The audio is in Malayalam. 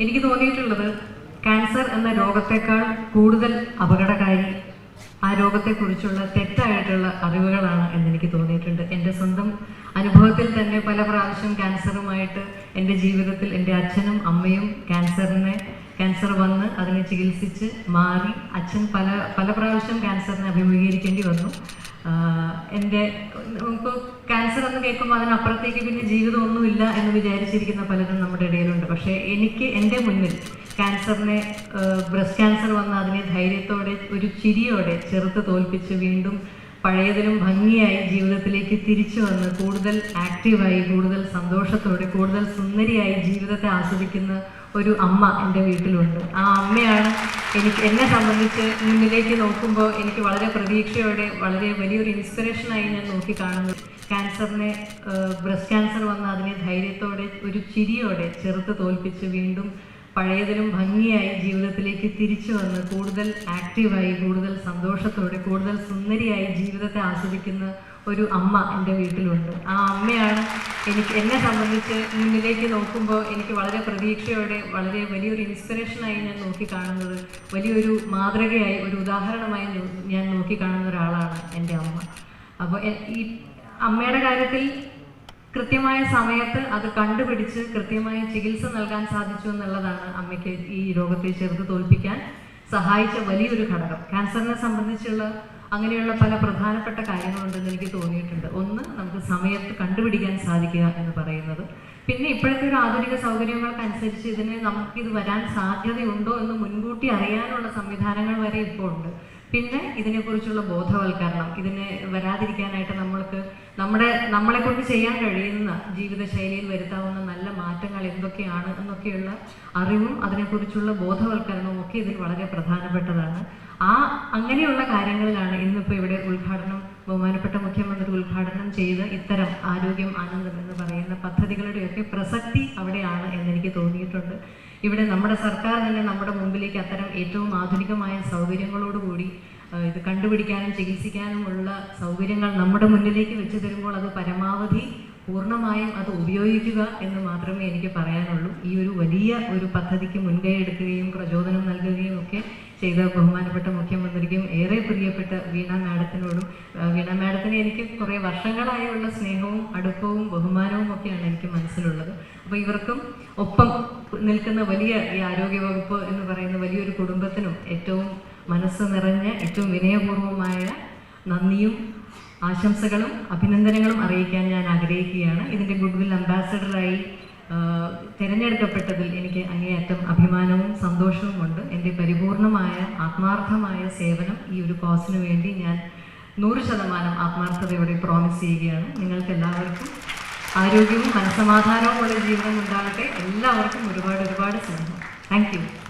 എനിക്ക് തോന്നിയിട്ടുള്ളത് ക്യാൻസർ എന്ന രോഗത്തെക്കാൾ കൂടുതൽ അപകടകാരി ആ രോഗത്തെക്കുറിച്ചുള്ള തെറ്റായിട്ടുള്ള അറിവുകളാണ് എന്നെനിക്ക് തോന്നിയിട്ടുണ്ട്. എന്റെ സ്വന്തം അനുഭവത്തിൽ തന്നെ പല പ്രാവശ്യം ക്യാൻസറുമായിട്ട് എന്റെ ജീവിതത്തിൽ എന്റെ അച്ഛനും അമ്മയും ക്യാൻസറിനെ ക്യാൻസർ വന്ന് അതിനെ ചികിത്സിച്ച് മാറി അച്ഛൻ പല പല പ്രാവശ്യം ക്യാൻസറിനെ അഭിമുഖീകരിക്കേണ്ടി വന്നു. എന്റെ നമുക്ക് ക്യാൻസർ എന്ന് കേൾക്കുമ്പോൾ അതിനപ്പുറത്തേക്ക് പിന്നെ ജീവിതമൊന്നുമില്ല എന്ന് വിചാരിച്ചിരിക്കുന്ന പലരും നമ്മുടെ ഇടയിലുണ്ട്. പക്ഷേ എനിക്ക് എന്റെ മുന്നിൽ ക്യാൻസറിനെ ബ്രസ്റ്റ് ക്യാൻസർ വന്ന അതിനെ ധൈര്യത്തോടെ ഒരു ചിരിയോടെ ചെറുത്ത് തോൽപ്പിച്ച് വീണ്ടും പഴയതിലും ഭംഗിയായി ജീവിതത്തിലേക്ക് തിരിച്ചു വന്ന് കൂടുതൽ ആക്റ്റീവായി കൂടുതൽ സന്തോഷത്തോടെ കൂടുതൽ സുന്ദരിയായി ജീവിതത്തെ ആസ്വദിക്കുന്ന ഒരു അമ്മ എന്റെ വീട്ടിലുണ്ട്. ആ അമ്മയാണ് എനിക്ക് എന്നെ സംബന്ധിച്ച് മുന്നിലേക്ക് നോക്കുമ്പോൾ എനിക്ക് വളരെ പ്രതീക്ഷയോടെ വളരെ വലിയൊരു ഇൻസ്പിറേഷനായി ഞാൻ നോക്കി കാണുന്നത് ക്യാൻസറിനെ ബ്രസ്റ്റ് ക്യാൻസർ വന്ന അതിനെ ധൈര്യത്തോടെ ഒരു ചിരിയോടെ ചെറുത്ത് തോൽപ്പിച്ച് വീണ്ടും പഴയതിലും ഭംഗിയായി തിരിച്ചു വന്ന് കൂടുതൽ ആക്റ്റീവായി കൂടുതൽ സന്തോഷത്തോടെ കൂടുതൽ സുന്ദരിയായി ജീവിതത്തെ ആസ്വദിക്കുന്ന ഒരു അമ്മ എന്റെ വീട്ടിലുണ്ട്. ആ അമ്മയാണ് എനിക്ക് എന്നെ സംബന്ധിച്ച് മുന്നിലേക്ക് നോക്കുമ്പോൾ എനിക്ക് വളരെ പ്രതീക്ഷയോടെ വളരെ വലിയൊരു ഇൻസ്പിറേഷനായി ഞാൻ നോക്കി കാണുന്നത് വലിയൊരു മാതൃകയായി ഒരു ഉദാഹരണമായി ഞാൻ നോക്കി കാണുന്ന ഒരാളാണ് എന്റെ അമ്മ. അപ്പോൾ ഈ അമ്മയുടെ കാര്യത്തിൽ കൃത്യമായ സമയത്ത് അത് കണ്ടുപിടിച്ച് കൃത്യമായ ചികിത്സ നൽകാൻ സാധിച്ചു എന്നുള്ളതാണ് അമ്മയ്ക്ക് ഈ രോഗത്തെ ചെറുത്ത് തോൽപ്പിക്കാൻ സഹായിച്ച വലിയൊരു ഘടകം. ക്യാൻസറിനെ സംബന്ധിച്ചുള്ള അങ്ങനെയുള്ള പല പ്രധാനപ്പെട്ട കാര്യങ്ങളുണ്ടെന്ന് എനിക്ക് തോന്നിയിട്ടുണ്ട്. ഒന്ന് നമുക്ക് സമയത്ത് കണ്ടുപിടിക്കാൻ സാധിക്കുക എന്ന് പറയുന്നത്. പിന്നെ ഇപ്പോഴത്തെ ഒരു ആധുനിക സൗകര്യങ്ങൾക്കനുസരിച്ച് ഇതിന് നമുക്കിത് വരാൻ സാധ്യതയുണ്ടോ എന്ന് മുൻകൂട്ടി അറിയാനുള്ള സംവിധാനങ്ങൾ വരെ ഇപ്പോൾ ഉണ്ട്. പിന്നെ ഇതിനെക്കുറിച്ചുള്ള ബോധവൽക്കരണം ഇതിന് വരാതിരിക്കാനായിട്ട് നമ്മൾക്ക് നമ്മുടെ നമ്മളെ കൊണ്ട് ചെയ്യാൻ കഴിയുന്ന ജീവിതശൈലിയിൽ വരുത്താവുന്ന നല്ല മാറ്റങ്ങൾ എന്തൊക്കെയാണ് എന്നൊക്കെയുള്ള അറിവും അതിനെക്കുറിച്ചുള്ള ബോധവൽക്കരണവും ഒക്കെ ഇതിൽ വളരെ പ്രധാനപ്പെട്ടതാണ്. ആ അങ്ങനെയുള്ള കാര്യങ്ങളിലാണ് ഇന്നിപ്പോൾ ഇവിടെ ഉദ്ഘാടനം ബഹുമാനപ്പെട്ട മുഖ്യമന്ത്രി ഉദ്ഘാടനം ചെയ്ത് ഇത്തരം ആരോഗ്യം ആനന്ദം എന്ന് പറയുന്ന പദ്ധതികളുടെയൊക്കെ പ്രസക്തി അവിടെയാണ് എന്നെനിക്ക് തോന്നിയിട്ടുണ്ട്. ഇവിടെ നമ്മുടെ സർക്കാർ തന്നെ നമ്മുടെ മുമ്പിലേക്ക് അത്തരം ഏറ്റവും ആധുനികമായ സൗകര്യങ്ങളോടുകൂടി ഇത് കണ്ടുപിടിക്കാനും ചികിത്സിക്കാനുമുള്ള സൗകര്യങ്ങൾ നമ്മുടെ മുന്നിലേക്ക് വെച്ചു തരുമ്പോൾ അത് പരമാവധി പൂർണമായും അത് ഉപയോഗിക്കുക എന്ന് മാത്രമേ എനിക്ക് പറയാനുള്ളൂ. ഈ ഒരു വലിയ ഒരു പദ്ധതിക്ക് മുൻകൈ എടുക്കുകയും പ്രചോദനം നൽകുകയും ഒക്കെ ചെയ്ത ബഹുമാനപ്പെട്ട മുഖ്യമന്ത്രിക്കും വർഷങ്ങളായുള്ള സ്നേഹവും അടുപ്പവും ബഹുമാനവും ഒക്കെയാണ് എനിക്ക് മനസ്സിലുള്ളത്. അപ്പോൾ ഇവർക്കും ഒപ്പം നിൽക്കുന്ന വലിയ ഈ ആരോഗ്യവകുപ്പ് എന്ന് പറയുന്ന വലിയൊരു കുടുംബത്തിനും ഏറ്റവും മനസ്സ് നിറഞ്ഞ ഏറ്റവും വിനയപൂർവമായ നന്ദിയും ആശംസകളും അഭിനന്ദനങ്ങളും അറിയിക്കാൻ ഞാൻ ആഗ്രഹിക്കുകയാണ്. ഇതിന്റെ ഗുഡ്വിൽ അംബാസഡറായി തിരഞ്ഞെടുക്കപ്പെട്ടതിൽ എനിക്ക് അങ്ങേയറ്റം അഭിമാനവും സന്തോഷവും ഉണ്ട് എന്റെ പരിപൂർണമായ ആത്മാർത്ഥമായ സേവനം ഈ ഒരു കോസിന് വേണ്ടി ഞാൻ നൂറ് ശതമാനം ആത്മാർത്ഥതയോടെ പ്രോമിസ് ചെയ്യുകയാണ്. നിങ്ങൾക്ക് എല്ലാവർക്കും ആരോഗ്യവും മനസമാധാനവുമുള്ള ജീവിതം ഉണ്ടാകട്ടെ. എല്ലാവർക്കും ഒരുപാട് ഒരുപാട് സ്നേഹം. താങ്ക്